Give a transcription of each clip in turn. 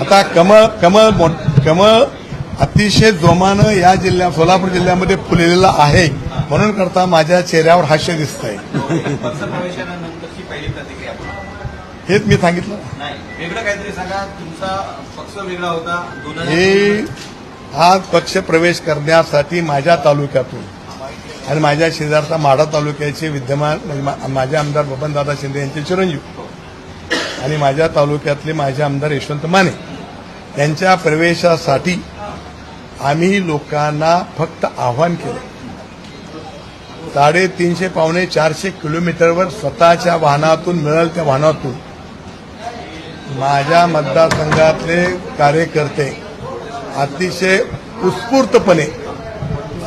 आता कमळ कमळ कमळ अतिशय जोमानं या जिल्ह्यात सोलापूर जिल्ह्यामध्ये फुललेलं आहे. म्हणून करता माझ्या चेहऱ्यावर हास्य दिसत आहे हेच मी सांगितलं. हे हा पक्ष प्रवेश करण्यासाठी माझ्या तालुक्यातून आणि माझ्या शेजारचा माढा तालुक्याचे विद्यमान म्हणजे मा- माझे आमदार बबनदादा शिंदे यांचे चिरंजीव. आणि माझ्या तालुक्यातले माझे आमदार यशवंत माने यांच्या प्रवेशासाठी आम्ही लोकांना फक्त आव्हान केलं. साडेतीनशे पावणे चारशे किलोमीटरवर स्वतःच्या वाहनातून मिळेल त्या वाहनातून माझ्या मतदारसंघातले कार्यकर्ते अतिशय उत्स्फूर्तपणे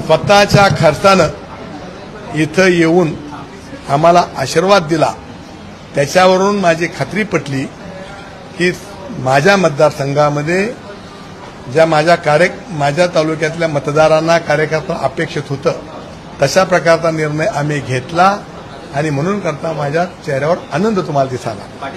स्वतःच्या खर्चानं इथं येऊन आम्हाला आशीर्वाद दिला. त्याच्यावरून माझी खात्री पटली की माझ्या मतदारसंघामध्ये ज्या माझ्या कार्य माझ्या तालुक्यातल्या मतदारांना कार्यकर्ता अपेक्षित होतं तशा प्रकारचा निर्णय आम्ही घेतला आणि म्हणून करता माझ्या चेहऱ्यावर आनंद तुम्हाला दिसाला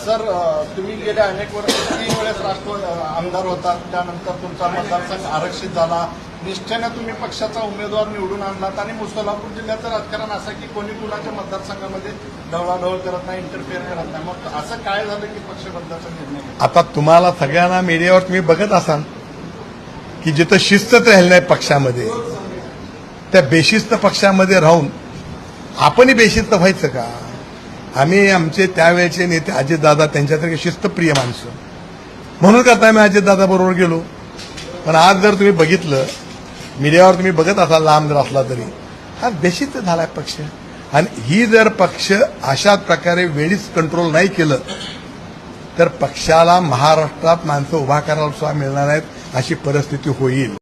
सर तुम्ही गेल्या अनेक वर्ष तीन वेळेस राष्ट्रवादी आमदार होता त्यानंतर तुमचा मतदारसंघ आरक्षित झाला निष्ठेनं तुम्ही पक्षाचा उमेदवार निवडून आणलात आणि सोलापूर जिल्ह्याचं राजकारण असं की कोणी कुणाच्या मतदारसंघामध्ये ढवळाढवळ करत नाही इंटरफेअर करत नाही. मग असं काय झालं की पक्ष बदलाचा निर्णय आता तुम्हाला सगळ्यांना मीडियावर तुम्ही बघत असाल की जिथं शिस्तच राहिली नाही पक्षामध्ये त्या बेशिस्त पक्षामध्ये राहून आपणही बेशिस्त व्हायचं का? आम्ही आमचे त्यावेळेचे नेते अजितदादा त्यांच्यासारखे शिस्तप्रिय माणसं. म्हणून करता आम्ही अजितदादा बरोबर गेलो. पण आज जर तुम्ही बघितलं मीडियावर तुम्ही बघत असाल लांब जर असला तरी. हा बेशिस्त झालाय पक्ष. आणि ही जर पक्ष अशा प्रकारे वेळीच कंट्रोल नाही केलं तर पक्षाला महाराष्ट्रात माणसं उभा करायला सुद्धा मिळणार नाहीत अशी परिस्थिती होईल.